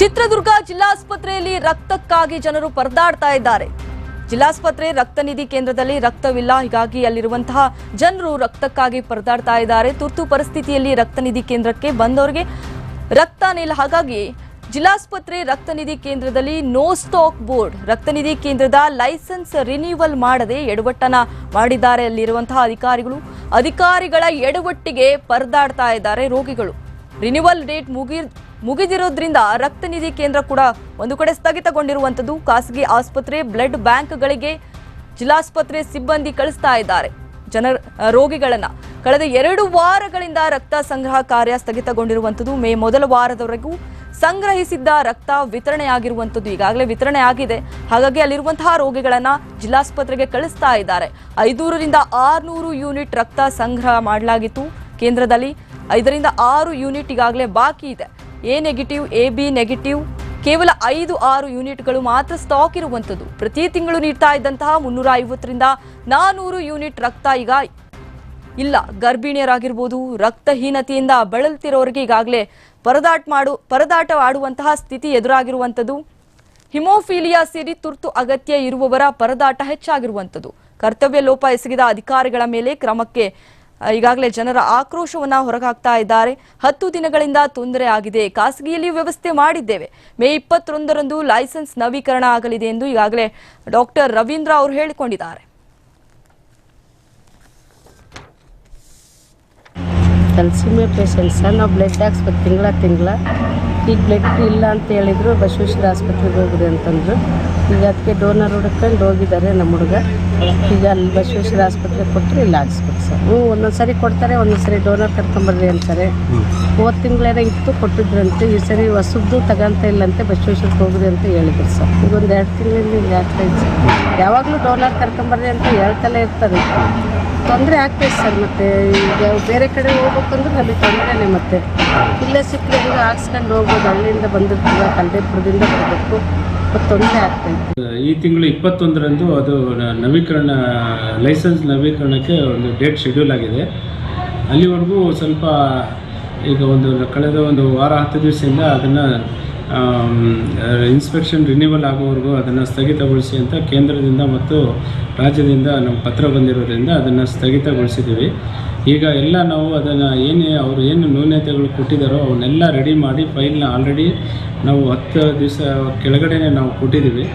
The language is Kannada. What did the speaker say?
ಚಿತ್ರದುರ್ಗ ಜಿಲ್ಲಾಸ್ಪತ್ರೆಯಲ್ಲಿ ರಕ್ತಕ್ಕಾಗಿ ಜನರು ಪರದಾಡ್ತಾ ಇದ್ದಾರೆ. ಜಿಲ್ಲಾಸ್ಪತ್ರೆ ರಕ್ತ ನಿಧಿ ಕೇಂದ್ರದಲ್ಲಿ ರಕ್ತವಿಲ್ಲ. ಹೀಗಾಗಿ ಅಲ್ಲಿರುವಂತಹ ಜನರು ರಕ್ತಕ್ಕಾಗಿ ಪರದಾಡ್ತಾ ಇದ್ದಾರೆ. ತುರ್ತು ಪರಿಸ್ಥಿತಿಯಲ್ಲಿ ರಕ್ತ ನಿಧಿ ಕೇಂದ್ರಕ್ಕೆ ಬಂದವರಿಗೆ ರಕ್ತ ನಿಲ್ಲ ಹಾಗಾಗಿ ಜಿಲ್ಲಾಸ್ಪತ್ರೆ ರಕ್ತ ನಿಧಿ ಕೇಂದ್ರದಲ್ಲಿ ನೋ ಸ್ಟಾಕ್ ಬೋರ್ಡ್. ರಕ್ತ ನಿಧಿ ಕೇಂದ್ರದ ಲೈಸೆನ್ಸ್ ರಿನ್ಯೂವಲ್ ಮಾಡದೆ ಎಡವಟ್ಟನ ಮಾಡಿದ್ದಾರೆ. ಅಲ್ಲಿರುವಂತಹ ಅಧಿಕಾರಿಗಳು, ಅಧಿಕಾರಿಗಳ ಎಡವಟ್ಟಿಗೆ ಪರದಾಡ್ತಾ ಇದ್ದಾರೆ ರೋಗಿಗಳು. ರಿನ್ಯೂವಲ್ ಡೇಟ್ ಮುಗಿ ಮುಗಿದಿರೋದ್ರಿಂದ ರಕ್ತ ನಿಧಿ ಕೇಂದ್ರ ಕೂಡ ಒಂದು ಕಡೆ ಸ್ಥಗಿತಗೊಂಡಿರುವಂಥದ್ದು. ಖಾಸಗಿ ಆಸ್ಪತ್ರೆ, ಬ್ಲಡ್ ಬ್ಯಾಂಕ್ಗಳಿಗೆ ಜಿಲ್ಲಾಸ್ಪತ್ರೆ ಸಿಬ್ಬಂದಿ ಕಳಿಸ್ತಾ ಇದ್ದಾರೆ. ಜನರ ರೋಗಿಗಳನ್ನ. ಕಳೆದ ಎರಡು ವಾರಗಳಿಂದ ರಕ್ತ ಸಂಗ್ರಹ ಕಾರ್ಯ ಸ್ಥಗಿತಗೊಂಡಿರುವಂಥದ್ದು. ಮೇ ಮೊದಲ ವಾರದವರೆಗೂ ಸಂಗ್ರಹಿಸಿದ್ದ ರಕ್ತ ವಿತರಣೆಯಾಗಿರುವಂಥದ್ದು ಈಗಾಗಲೇ ವಿತರಣೆ ಆಗಿದೆ. ಹಾಗಾಗಿ ಅಲ್ಲಿರುವಂತಹ ರೋಗಿಗಳನ್ನ ಜಿಲ್ಲಾಸ್ಪತ್ರೆಗೆ ಕಳಿಸ್ತಾ ಇದ್ದಾರೆ. ಐದೂರರಿಂದ ಆರ್ನೂರು ಯೂನಿಟ್ ರಕ್ತ ಸಂಗ್ರಹ ಮಾಡಲಾಗಿತ್ತು. ಕೇಂದ್ರದಲ್ಲಿ ಐದರಿಂದ ಆರು ಯೂನಿಟ್ ಈಗಾಗಲೇ ಬಾಕಿ ಇದೆ. A negative A B negative ಕೇವಲ ಐದು, ಆರು ಯೂನಿಟ್ಗಳು ಮಾತ್ರ ಸ್ಟಾಕ್ ಇರುವಂಥದ್ದು. ಪ್ರತಿ ತಿಂಗಳು ನೀಡ್ತಾ ಇದ್ದಂತಹ ಮುನ್ನೂರ ಐವತ್ತರಿಂದ ನಾನೂರು ಯೂನಿಟ್ ರಕ್ತ ಈಗ ಇಲ್ಲ. ಗರ್ಭಿಣಿಯರಾಗಿರ್ಬೋದು, ರಕ್ತಹೀನತೆಯಿಂದ ಬಳಲ್ತಿರೋರಿಗೆ ಈಗಾಗಲೇ ಪರದಾಟ ಮಾಡು ಪರದಾಟ ಆಡುವಂತಹ ಸ್ಥಿತಿ ಎದುರಾಗಿರುವಂಥದ್ದು. ಹಿಮೋಫೀಲಿಯಾ ಸೇರಿ ತುರ್ತು ಅಗತ್ಯ ಇರುವವರ ಪರದಾಟ ಹೆಚ್ಚಾಗಿರುವಂಥದ್ದು. ಕರ್ತವ್ಯ ಲೋಪ ಎಸಗಿದ ಅಧಿಕಾರಿಗಳ ಮೇಲೆ ಕ್ರಮಕ್ಕೆ ಈಗಾಗಲೇ ಜನರ ಆಕ್ರೋಶವನ್ನ ಹೊರಗಾಕ್ತಾ ಇದ್ದಾರೆ. ಹತ್ತು ದಿನಗಳಿಂದ ತೊಂದರೆ ಆಗಿದೆ. ಖಾಸಗಿಯಲ್ಲಿ ವ್ಯವಸ್ಥೆ ಮಾಡಿದ್ದೇವೆ. ಮೇ ಇಪ್ಪತ್ತೊಂದರಂದು ಲೈಸೆನ್ಸ್ ನವೀಕರಣ ಆಗಲಿದೆ ಎಂದು ಈಗಾಗಲೇ ಡಾಕ್ಟರ್ ರವೀಂದ್ರ ಅವರು ಹೇಳಿಕೊಂಡಿದ್ದಾರೆ. ತಲಸೀಮೆ ಪೇಷಂಟ್ ಸರ್ ನಾವು ಬ್ಲಡ್ ಹಾಕ್ಸ್ಬೇಕು ತಿಂಗಳ ತಿಂಗಳ. ಈಗ ಬ್ಲಡ್ ಇಲ್ಲ ಅಂತ ಹೇಳಿದ್ರು, ಬಸವೇಶ್ವರ ಆಸ್ಪತ್ರೆಗೆ ಹೋಗ್ರಿ ಅಂತಂದ್ರು. ಈಗ ಅದಕ್ಕೆ ಡೋನರ್ ಹುಡ್ಕೊಂಡು ಹೋಗಿದ್ದಾರೆ ನಮ್ಮ ಹುಡುಗ. ಈಗ ಅಲ್ಲಿ ಬಸವೇಶ್ವರ ಆಸ್ಪತ್ರೆಗೆ ಕೊಟ್ಟರೆ, ಇಲ್ಲಿ ಹಾಕ್ಸ್ಬೇಕು ಸರ್. ಹ್ಞೂ ಒಂದೊಂದು ಸರಿ ಕೊಡ್ತಾರೆ ಒಂದೊಂದು ಸರಿ ಡೋನರ್ ಕರ್ಕೊಂಬರ್ರಿ ಅಂತಾರೆ. ಮೂವತ್ತು ತಿಂಗಳೇನೋ ಇತ್ತು ಕೊಟ್ಟಿದ್ರಂತೆ. ಈ ಸರಿ ಹೊಸದ್ದು ತಗೊಂತ ಇಲ್ಲಂತೆ, ಬಸವೇಶ್ವರಕ್ಕೆ ಹೋಗ್ರಿ ಅಂತ ಹೇಳಿದ್ರು ಸರ್. ಈಗ ಒಂದು ಎರಡು ತಿಂಗಳಲ್ಲಿ ಇಲ್ಲಿ ಆಗ್ತಾ ಇದೆ ಸರ್. ಯಾವಾಗಲೂ ಡೋನರ್ ಕರ್ಕೊಂಬರ್ರಿ ಅಂತ ಹೇಳ್ತಲೇ ಇರ್ತಾರೆ. ತೊಂದರೆ ಆಗ್ತೈತೆ ಸರ್ ಮತ್ತೆ. ಈಗ ಬೇರೆ ಕಡೆ ಹೋಗ್ಬೇಕಂದ್ರೆ ನಮಗೆ ತೊಂದರೆನೇ ಮತ್ತೆ. ಇಲ್ಲೇ ಸಿಕ್ಕಿದ್ರೆ ಹಾಕ್ಸ್ಕೊಂಡು ಹೋಗ್ಬೋದು? ಹಳ್ಳಿಯಿಂದ ಬಂದಿರ್ತೀವಿ ಕಲ್ದೇಪುರದಿಂದ ಬರಬೇಕು. ತೊಂದರೆ ಈ ತಿಂಗಳು ಇಪ್ಪತ್ತೊಂದರಂದು ಅದು ನವೀಕರಣ, ಲೈಸೆನ್ಸ್ ನವೀಕರಣಕ್ಕೆ ಒಂದು ಡೇಟ್ ಶೆಡ್ಯೂಲ್ ಆಗಿದೆ. ಅಲ್ಲಿವರೆಗೂ ಸ್ವಲ್ಪ ಈಗ ಒಂದು ಕಳೆದ ಒಂದು ವಾರ, ಹತ್ತು ದಿವಸದಿಂದ ಅದನ್ನು ಇನ್ಸ್ಪೆಕ್ಷನ್ ರಿನ್ಯೂವಲ್ ಆಗೋವರೆಗೂ ಅದನ್ನು ಸ್ಥಗಿತಗೊಳಿಸಿ ಅಂತ ಕೇಂದ್ರದಿಂದ ಮತ್ತು ರಾಜ್ಯದಿಂದ ನಮ್ಮ ಪತ್ರ ಬಂದಿರೋದ್ರಿಂದ ಅದನ್ನು ಸ್ಥಗಿತಗೊಳಿಸಿದ್ದೀವಿ. ಈಗ ಎಲ್ಲ ನಾವು ಅದನ್ನು ಏನೇ ಅವರು ಏನು ನ್ಯೂನತೆಗಳು ಕೊಟ್ಟಿದ್ದಾರೋ ಅವನ್ನೆಲ್ಲ ರೆಡಿ ಮಾಡಿ ಫೈಲ್ನ ಆಲ್ರೆಡಿ ನಾವು ಹತ್ತು ದಿವಸ ಕೆಳಗಡೆ ನಾವು ಕೊಟ್ಟಿದ್ದೀವಿ.